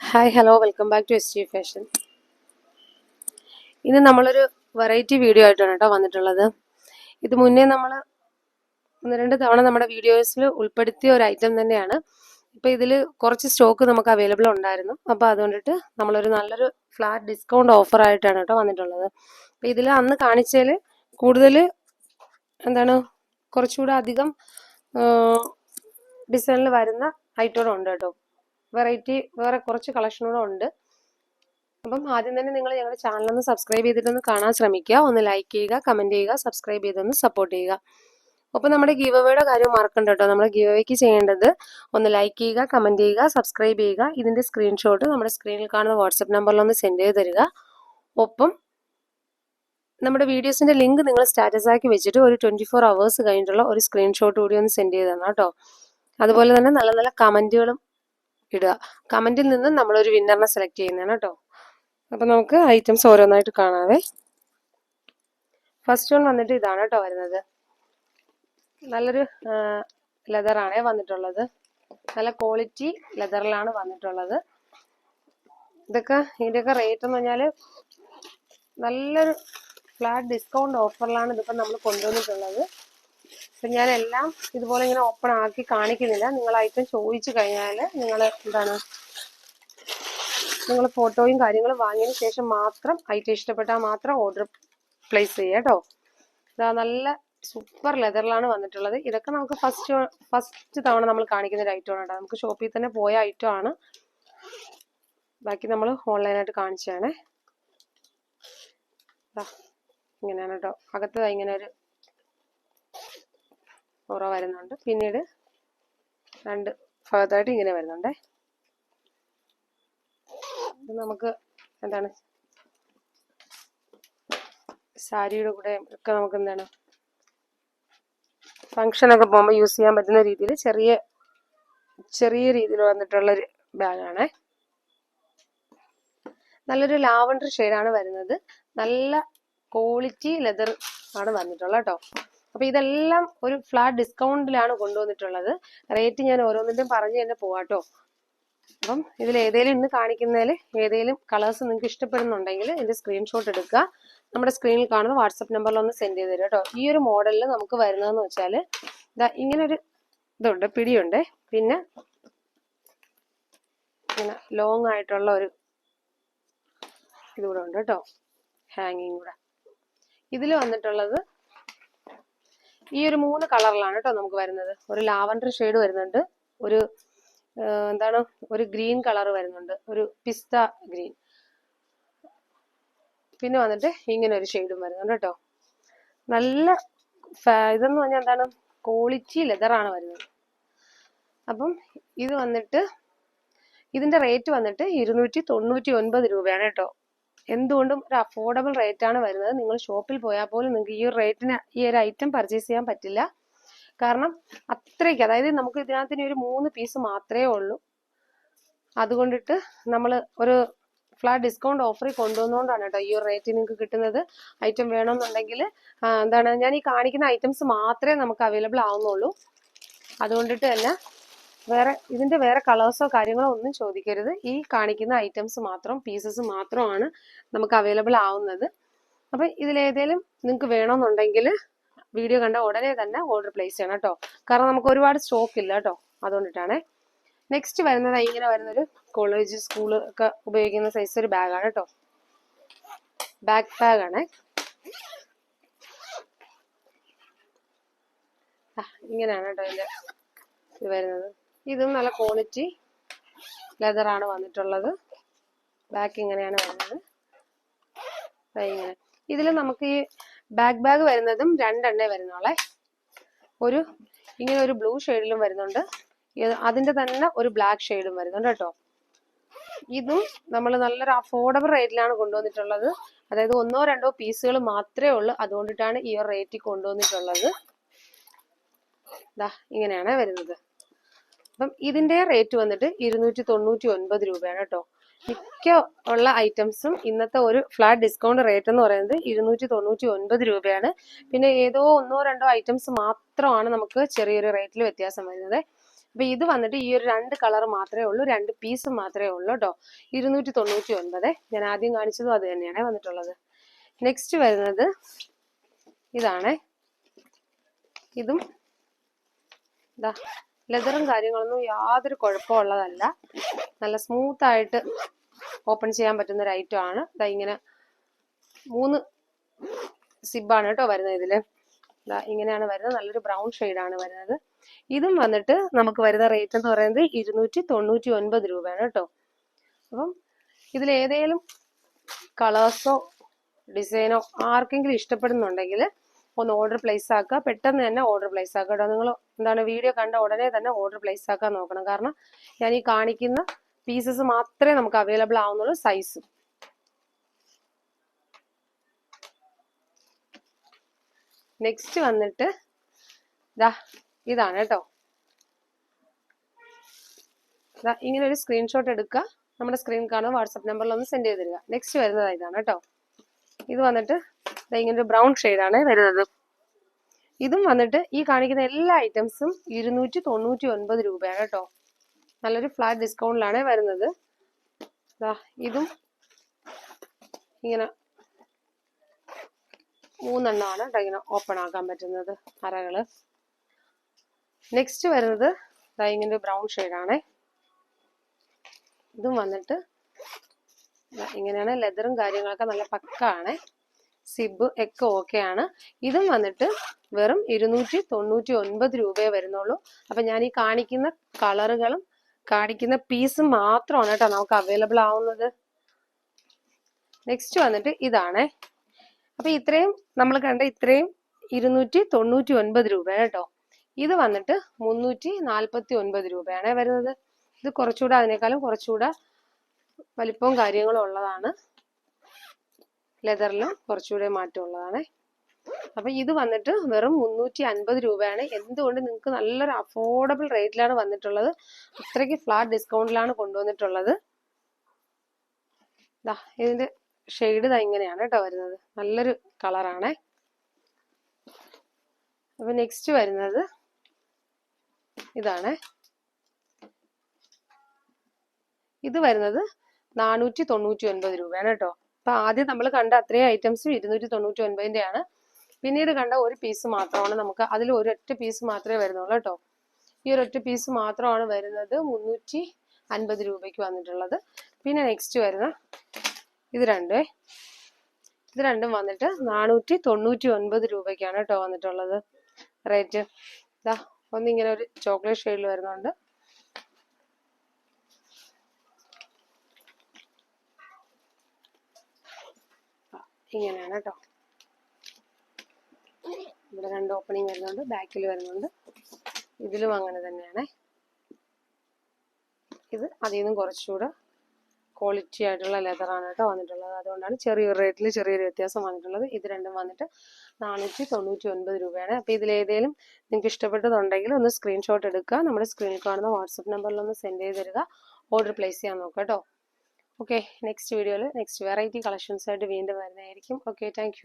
Hi hello welcome back to S G fashion ഇന്ന് നമ്മളൊരു variety video ആയിട്ടാണ് കേട്ടോ വന്നിട്ടുള്ളത്. ഇത് മുന്നേ നമ്മൾ ഒന്ന് രണ്ട് തവണ നമ്മുടെ വീഡിയോസിൽ ഉൾപ്പെടുത്തിയ ഒരു ഐറ്റം തന്നെയാണ്. ഇപ്പം ഇതിൽ കുറച്ച് സ്റ്റോക്ക് നമുക്ക് അവൈലബിൾ ഉണ്ടായിരുന്നു. അപ്പോൾ അതുകൊണ്ടിട്ട് നമ്മളൊരു നല്ലൊരു ഫ്ലാറ്റ് ഡിസ്കൗണ്ട് ഓഫർ ആയിട്ടാണ് കേട്ടോ വന്നിട്ടുള്ളത്. അപ്പോൾ ഇതിൽ അന്ന് കാണിച്ചതിൽ കൂടുതൽ എന്താണ് കുറച്ചുകൂടെ അധികം ഡിസൈനിൽ വരുന്ന ഐറ്റം ഉണ്ട് കേട്ടോ. വെറൈറ്റി വേറെ കുറച്ച് കളക്ഷനുകളും ഉണ്ട്. അപ്പം ആദ്യം തന്നെ നിങ്ങൾ ഞങ്ങളുടെ ചാനലൊന്ന് സബ്സ്ക്രൈബ് ചെയ്തിട്ടൊന്ന് കാണാൻ ശ്രമിക്കുക. ഒന്ന് ലൈക്ക് ചെയ്യുക കമന്റ് ചെയ്യുക സബ്സ്ക്രൈബ് ചെയ്തൊന്ന് സപ്പോർട്ട് ചെയ്യുക. അപ്പോൾ നമ്മുടെ ഗീവ് അവേയുടെ കാര്യം മറക്കണ്ട കേട്ടോ. നമ്മുടെ ഗീവ് ചെയ്യേണ്ടത് ഒന്ന് ലൈക്ക് ചെയ്യുക കമന്റ് ചെയ്യുക സബ്സ്ക്രൈബ് ചെയ്യുക. ഇതിന്റെ സ്ക്രീൻഷോട്ട് നമ്മുടെ സ്ക്രീനിൽ കാണുന്ന വാട്സപ്പ് നമ്പറിലൊന്ന് സെൻഡ് ചെയ്ത് തരിക. ഒപ്പം നമ്മുടെ വീഡിയോസിന്റെ ലിങ്ക് നിങ്ങൾ സ്റ്റാറ്റസ് ആക്കി വെച്ചിട്ട് ഒരു ട്വന്റി ഫോർ അവേഴ്സ് കഴിഞ്ഞിട്ടുള്ള ഒരു സ്ക്രീൻഷോട്ട് കൂടി ഒന്ന് സെൻഡ് ചെയ്ത് തരണം കേട്ടോ. അതുപോലെ തന്നെ നല്ല നല്ല കമന്റുകളും ഇടുക. കമന്റിൽ നിന്ന് നമ്മളൊരു വിന്നറിനെ സെലക്ട് ചെയ്യുന്നതാണ് കേട്ടോ. അപ്പൊ നമുക്ക് ഐറ്റംസ് ഓരോന്നായിട്ട് കാണാവേ. ഫസ്റ്റ് വൺ വന്നിട്ട് ഇതാണ് കേട്ടോ വരുന്നത്. നല്ലൊരു ലെതറാണേ വന്നിട്ടുള്ളത്. നല്ല ക്വാളിറ്റി ലെതറിലാണ് വന്നിട്ടുള്ളത്. ഇതൊക്കെ ഇതിന്റെയൊക്കെ റേറ്റ് എന്ന് പറഞ്ഞാൽ നല്ലൊരു ഫ്ലാറ്റ് ഡിസ്കൗണ്ട് ഓഫറിലാണ് ഇതിപ്പോൾ നമ്മൾ കൊണ്ടുവന്നിട്ടുള്ളത്. അപ്പം ഞാൻ എല്ലാം ഇതുപോലെ ഇങ്ങനെ ഓപ്പൺ ആക്കി കാണിക്കുന്നില്ല. നിങ്ങൾ ഐറ്റം ചോദിച്ചു കഴിഞ്ഞാൽ നിങ്ങൾ എന്താണ് നിങ്ങൾ ഫോട്ടോയും കാര്യങ്ങളും വാങ്ങിയതിന് ശേഷം മാത്രം ഐറ്റം ഇഷ്ടപ്പെട്ടാൽ മാത്രം ഓർഡർ പ്ലേസ് ചെയ്യുക കേട്ടോ. ഇതാ നല്ല സൂപ്പർ ലെതറിലാണ് വന്നിട്ടുള്ളത്. ഇതൊക്കെ നമുക്ക് ഫസ്റ്റ് ഫസ്റ്റ് തവണ നമ്മൾ കാണിക്കുന്ന ഒരു ഐറ്റം ആണ് കേട്ടോ. നമുക്ക് ഷോപ്പിൽ തന്നെ പോയ ഐറ്റം ആണ്. ബാക്കി നമ്മൾ ഓൺലൈനായിട്ട് കാണിച്ചതാണേ. ഇങ്ങനെയാണ് കേട്ടോ. അകത്ത് ഇങ്ങനെ ഒരു ഉറ വരുന്നുണ്ട്. പിന്നീട് രണ്ട് ഭാഗത്തായിട്ട് ഇങ്ങനെ വരുന്നുണ്ടേ. ഇത് നമുക്ക് എന്താണ്? സാരിയുടെ കൂടെ ഒക്കെ നമുക്ക് എന്താണ്? ഫങ്ഷനൊക്കെ പോകുമ്പോൾ യൂസ് ചെയ്യാൻ പറ്റുന്ന രീതിയിൽ ചെറിയ ചെറിയ രീതിയിൽ വന്നിട്ടുള്ളൊരു ബാഗാണേ നല്ലൊരു ലാവണ്ടർ ഷെയ്ഡാണ് വരുന്നത്. നല്ല ക്വാളിറ്റി ലെതർ ആണ് വന്നിട്ടുള്ളത് കേട്ടോ. അപ്പൊ ഇതെല്ലാം ഒരു ഫ്ലാറ്റ് ഡിസ്കൗണ്ടിലാണ് കൊണ്ടുവന്നിട്ടുള്ളത്. റേറ്റ് ഞാൻ ഓരോന്നിന്റെയും പറഞ്ഞു തന്നെ പോവാട്ടോ. അപ്പം ഇതിൽ ഏതെങ്കിലും ഇന്ന് കാണിക്കുന്നതിൽ ഏതെങ്കിലും കളേഴ്സ് നിങ്ങൾക്ക് ഇഷ്ടപ്പെടുന്നുണ്ടെങ്കിൽ ഇതിന്റെ സ്ക്രീൻഷോട്ട് എടുക്കുക. നമ്മുടെ സ്ക്രീനിൽ കാണുന്ന വാട്സപ്പ് നമ്പറിൽ ഒന്ന് സെൻഡ് ചെയ്ത് തരും കേട്ടോ ഈ ഒരു മോഡലിൽ നമുക്ക് വരുന്നതെന്ന് വെച്ചാൽ ഇതാ ഇങ്ങനെ ഒരു ഇതുണ്ട് പിടിയുണ്ട്. പിന്നെ ഇങ്ങനെ ലോങ് ആയിട്ടുള്ള ഒരു ഇതുകൂടെ ഉണ്ട് കേട്ടോ. ഹാങ്ങിങ് കൂടെ. ഇതിൽ വന്നിട്ടുള്ളത് ഈ ഒരു മൂന്ന് കളറിലാണ് കേട്ടോ നമുക്ക് വരുന്നത്. ഒരു ലാവൻഡർ ഷെയ്ഡ് വരുന്നുണ്ട്. ഒരു എന്താണ് ഒരു ഗ്രീൻ കളർ വരുന്നുണ്ട്. ഒരു പിസ്ത ഗ്രീൻ. പിന്നെ വന്നിട്ട് ഇങ്ങനെ ഒരു ഷെയ്ഡും വരുന്നുണ്ട് കേട്ടോ. നല്ല ഇതെന്ന് പറഞ്ഞാൽ എന്താണ് ക്വാളിറ്റി ലെതറാണ് വരുന്നത്. അപ്പം ഇത് വന്നിട്ട് ഇതിന്റെ റേറ്റ് വന്നിട്ട് ഇരുന്നൂറ്റി തൊണ്ണൂറ്റി ഒൻപത് രൂപയാണ് കേട്ടോ. എന്തുകൊണ്ടും ഒരു അഫോർഡബിൾ റേറ്റ് ആണ് വരുന്നത്. നിങ്ങൾ ഷോപ്പിൽ പോയാൽ പോലും നിങ്ങൾക്ക് ഈ ഒരു റേറ്റിന് ഈ ഒരു ഐറ്റം പർച്ചേസ് ചെയ്യാൻ പറ്റില്ല. കാരണം അത്രയ്ക്ക് അതായത് നമുക്ക് ഇതിനകത്തിന് ഒരു മൂന്ന് പീസ് മാത്രമേ ഉള്ളൂ. അതുകൊണ്ടിട്ട് നമ്മൾ ഒരു ഫ്ലാറ്റ് ഡിസ്കൗണ്ട് ഓഫറിൽ കൊണ്ടുവന്നുകൊണ്ടാണ് കേട്ടോ ഈ ഒരു റേറ്റ് നിങ്ങൾക്ക് കിട്ടുന്നത്. ഐറ്റം വേണമെന്നുണ്ടെങ്കിൽ എന്താണ് ഞാൻ ഈ കാണിക്കുന്ന ഐറ്റംസ് മാത്രമേ നമുക്ക് അവൈലബിൾ ആവുന്നുള്ളൂ. അതുകൊണ്ടിട്ട് തന്നെ വേറെ ഇതിന്റെ വേറെ കളേഴ്സോ കാര്യങ്ങളോ ഒന്നും ചോദിക്കരുത്. ഈ കാണിക്കുന്ന ഐറ്റംസ് മാത്രം പീസസ് മാത്രമാണ് നമുക്ക് അവൈലബിൾ ആവുന്നത്. അപ്പം ഇതിലേതേലും നിങ്ങൾക്ക് വേണമെന്നുണ്ടെങ്കിൽ വീഡിയോ കണ്ട ഉടനെ തന്നെ ഓർഡർ പ്ലേസ് ചെയ്യണം കേട്ടോ. കാരണം നമുക്ക് ഒരുപാട് സ്റ്റോക്ക് ഇല്ല കേട്ടോ. അതുകൊണ്ടിട്ടാണേ. നെക്സ്റ്റ് വരുന്നത് ഇങ്ങനെ വരുന്നൊരു കോളേജ് സ്കൂൾ ഒക്കെ ഉപയോഗിക്കുന്ന സൈസ് ഒരു ബാഗാണ് കേട്ടോ. ബാക്ക് ബാഗാണേ ഇങ്ങനെയാണ് കേട്ടോ ഇത് വരുന്നത്. ഇതും നല്ല ക്വാളിറ്റി ലെതറാണ് വന്നിട്ടുള്ളത്. ബാക്ക് ഇങ്ങനെയാണ് വരുന്നത്. ഇങ്ങനെ. ഇതിൽ നമുക്ക് ഈ ബാക്ക് ബാഗ് വരുന്നതും രണ്ടെണ്ണേ വരുന്നോളെ ഒരു ഇങ്ങനെ ഒരു ബ്ലൂ ഷെയ്ഡിലും വരുന്നുണ്ട്. അതിന്റെ തന്നെ ഒരു ബ്ലാക്ക് ഷെയ്ഡും വരുന്നുണ്ട് കേട്ടോ. ഇതും നമ്മൾ നല്ലൊരു അഫോർഡബിൾ റേറ്റിലാണ് കൊണ്ടുവന്നിട്ടുള്ളത്. അതായത് ഒന്നോ രണ്ടോ പീസുകൾ മാത്രമേ ഉള്ളൂ. അതുകൊണ്ടിട്ടാണ് ഈ ഒരു റേറ്റിൽ കൊണ്ടുവന്നിട്ടുള്ളത്. ഇതാ ഇങ്ങനെയാണ് വരുന്നത്. അപ്പം ഇതിന്റെ റേറ്റ് വന്നിട്ട് ഇരുന്നൂറ്റി തൊണ്ണൂറ്റി ഒൻപത് രൂപയാണ് കേട്ടോ മിക്ക ഉള്ള ഐറ്റംസും ഇന്നത്തെ ഒരു ഫ്ലാറ്റ് ഡിസ്കൗണ്ട് റേറ്റ് എന്ന് പറയുന്നത് ഇരുന്നൂറ്റി തൊണ്ണൂറ്റി ഒൻപത് രൂപയാണ്. പിന്നെ ഏതോ ഒന്നോ രണ്ടോ ഐറ്റംസ് മാത്രമാണ് നമുക്ക് ചെറിയൊരു റേറ്റിൽ വ്യത്യാസം വരുന്നത്. അപ്പൊ ഇത് വന്നിട്ട് ഈ ഒരു രണ്ട് കളർ മാത്രമേ ഉള്ളൂ രണ്ട് പീസ് മാത്രമേ ഉള്ളൂ കേട്ടോ ഇരുന്നൂറ്റി തൊണ്ണൂറ്റി ഒൻപത് ഞാൻ ആദ്യം കാണിച്ചതും അത് തന്നെയാണ് വന്നിട്ടുള്ളത്. നെക്സ്റ്റ് വരുന്നത് ഇതാണ്. ഇതും ഇതാ ലെതറും കാര്യങ്ങളൊന്നും യാതൊരു കുഴപ്പമുള്ളതല്ല നല്ല സ്മൂത്ത് ആയിട്ട് ഓപ്പൺ ചെയ്യാൻ പറ്റുന്ന ഒരു ഐറ്റം ആണ്. ഇതാ ഇങ്ങനെ മൂന്ന് സിബാണ് കേട്ടോ വരുന്നത് ഇതിൽ. ദാ ഇങ്ങനെയാണ് വരുന്നത്. നല്ലൊരു ബ്രൗൺ ആണ് വരുന്നത്. ഇതും വന്നിട്ട് നമുക്ക് വരുന്ന റേറ്റ് എന്ന് പറയുന്നത് ഇരുന്നൂറ്റി തൊണ്ണൂറ്റി ഒൻപത് രൂപയാണ് കേട്ടോ. അപ്പം ഇതിൽ ഏതെങ്കിലും കളേഴ്സോ ഡിസൈനോ ആർക്കെങ്കിലും ഇഷ്ടപ്പെടുന്നുണ്ടെങ്കിൽ ഒന്ന് ഓർഡർ പ്ലേസ് ആക്കുക പെട്ടെന്ന് തന്നെ ഓർഡർ പ്ലേസ് ആക്കുക കേട്ടോ നിങ്ങൾ എന്താണ് വീഡിയോ കണ്ട ഉടനെ തന്നെ ഓർഡർ പ്ലേസ് ആക്കാൻ നോക്കണം. കാരണം ഞാൻ ഈ കാണിക്കുന്ന പീസസ് മാത്രമേ നമുക്ക് അവൈലബിൾ ആവുന്നുള്ളൂ സൈസ് നെക്സ്റ്റ് വന്നിട്ട് ദാ ഇതാണ് കേട്ടോ ഇങ്ങനെ ഒരു സ്ക്രീൻഷോട്ട് എടുക്കുക നമ്മുടെ സ്ക്രീൻ കാണുക വാട്സപ്പ് നമ്പറിൽ ഒന്ന് സെൻഡ് ചെയ്ത് തരിക. നെക്സ്റ്റ് വരുന്നത് കേട്ടോ ഇത് വന്നിട്ട് ഇങ്ങനെ ഒരു ബ്രൗൺ ആണ് വരുന്നത്. ഇതും വന്നിട്ട് ഈ കാണിക്കുന്ന എല്ലാ ഐറ്റംസും ഇരുന്നൂറ്റി തൊണ്ണൂറ്റി ഒൻപത് രൂപയാണ് കേട്ടോ. നല്ലൊരു ഫ്ലാറ്റ് ഡിസ്കൗണ്ടിലാണ് വരുന്നത്. ഇതും ഇങ്ങനെ മൂന്നെണ്ണമാണ് കേട്ടോ ഇങ്ങനെ ഓപ്പൺ ആക്കാൻ പറ്റുന്നത് അറകൾ. നെക്സ്റ്റ് വരുന്നത് ഇങ്ങനെ ബ്രൗൺ ആണ്. ഇതും വന്നിട്ട് ഇങ്ങനെയാണ് ലെതറും കാര്യങ്ങളൊക്കെ നല്ല പക്ക ആണ് സിബ് ഒക്കെ ഓക്കെ ആണ്. ഇതും വന്നിട്ട് വെറും ഇരുന്നൂറ്റി തൊണ്ണൂറ്റി ഒൻപത് രൂപയെ വരുന്നുള്ളൂ. അപ്പൊ ഞാൻ ഈ കാണിക്കുന്ന കളറുകളും കാണിക്കുന്ന പീസും മാത്രമാണ് കേട്ടോ നമുക്ക് അവൈലബിൾ ആവുന്നത്. നെക്സ്റ്റ് വന്നിട്ട് ഇതാണ്. അപ്പൊ ഇത്രയും നമ്മൾ കണ്ട ഇത്രയും ഇരുന്നൂറ്റി തൊണ്ണൂറ്റി ഒൻപത് രൂപ കേട്ടോ. ഇത് വന്നിട്ട് മുന്നൂറ്റി നാൽപ്പത്തി ഒൻപത് രൂപയാണ് വരുന്നത്. ഇത് കുറച്ചുകൂടെ അതിനേക്കാളും കുറച്ചുകൂടെ വലിപ്പവും കാര്യങ്ങളും ഉള്ളതാണ് ലെതറിലും കുറച്ചുകൂടെ മാറ്റം ഉള്ളതാണ് അപ്പൊ ഇത് വന്നിട്ട് വെറും മുന്നൂറ്റി അൻപത് രൂപയാണ്. എന്തുകൊണ്ട് നിങ്ങൾക്ക് നല്ലൊരു അഫോർഡബിൾ റേറ്റിലാണ് വന്നിട്ടുള്ളത്? അത്രയ്ക്ക് ഫ്ലാറ്റ് ഡിസ്കൗണ്ടിലാണ് കൊണ്ടുവന്നിട്ടുള്ളത്. ദാ ഇതിന്റെ ഷെയ്ഡ് ഇതാ ഇങ്ങനെയാണ് കേട്ടോ വരുന്നത്. നല്ലൊരു കളറാണേ. അപ്പൊ നെക്സ്റ്റ് വരുന്നത് ഇതാണ്. ഇത് വരുന്നത് നാനൂറ്റി തൊണ്ണൂറ്റി ഒൻപത് രൂപയാണ് കേട്ടോ. അപ്പൊ ആദ്യം നമ്മൾ കണ്ട അത്രയും ഐറ്റംസും ഇരുന്നൂറ്റി തൊണ്ണൂറ്റി ഒൻപതിന്റെ ആണ് പിന്നീട് കണ്ട ഒരു പീസ് മാത്രമാണ് നമുക്ക് അതിൽ ഒരൊറ്റ പീസ് മാത്രമേ വരുന്നുള്ളൂ കേട്ടോ. ഈ ഒരൊറ്റ പീസ് മാത്രമാണ് വരുന്നത് മുന്നൂറ്റി അൻപത് രൂപയ്ക്ക് വന്നിട്ടുള്ളത്. പിന്നെ നെക്സ്റ്റ് വരുന്ന ഇത് രണ്ടേ. ഇത് രണ്ടും വന്നിട്ട് നാനൂറ്റി തൊണ്ണൂറ്റി ഒൻപത് രൂപയ്ക്കാണ് കേട്ടോ വന്നിട്ടുള്ളത്. റേറ്റ് ഇതാ ഒന്നിങ്ങനെ ഒരു ചോക്ലേറ്റ് ഷെയ്ഡിൽ വരുന്നുണ്ട്. ഇങ്ങനെയാണ് കേട്ടോ ഇവിടെ രണ്ട് ഓപ്പണിങ് വരുന്നുണ്ട് ബാക്കിൽ വരുന്നുണ്ട്. ഇതിലും അങ്ങനെ തന്നെയാണ്. ഇത് അതിൽ നിന്നും കുറച്ചുകൂടെ ക്വാളിറ്റി ആയിട്ടുള്ള ലെതറാണ് കേട്ടോ വന്നിട്ടുള്ളത്. അതുകൊണ്ടാണ് ചെറിയ റേറ്റിൽ ചെറിയൊരു വ്യത്യാസം വന്നിട്ടുള്ളത്. ഇത് രണ്ടും വന്നിട്ട് നാനൂറ്റി തൊണ്ണൂറ്റി ഒൻപത് രൂപയാണ് അപ്പോൾ ഇതിലേതെങ്കിലും നിങ്ങൾക്ക് ഇഷ്ടപ്പെട്ടതുണ്ടെങ്കിൽ ഒന്ന് സ്ക്രീൻഷോട്ട് എടുക്കുക. നമ്മുടെ സ്ക്രീനിൽ കാണുന്ന വാട്സപ്പ് നമ്പറിൽ ഒന്ന് സെൻഡ് ചെയ്ത് തരിക. ഓർഡർ പ്ലേസ് ചെയ്യാൻ നോക്കാം കേട്ടോ. ഓക്കെ നെക്സ്റ്റ് വീഡിയോയിൽ നെക്സ്റ്റ് വെറൈറ്റി കളക്ഷൻസായിട്ട് വീണ്ടും വരുന്നതായിരിക്കും. Okay thank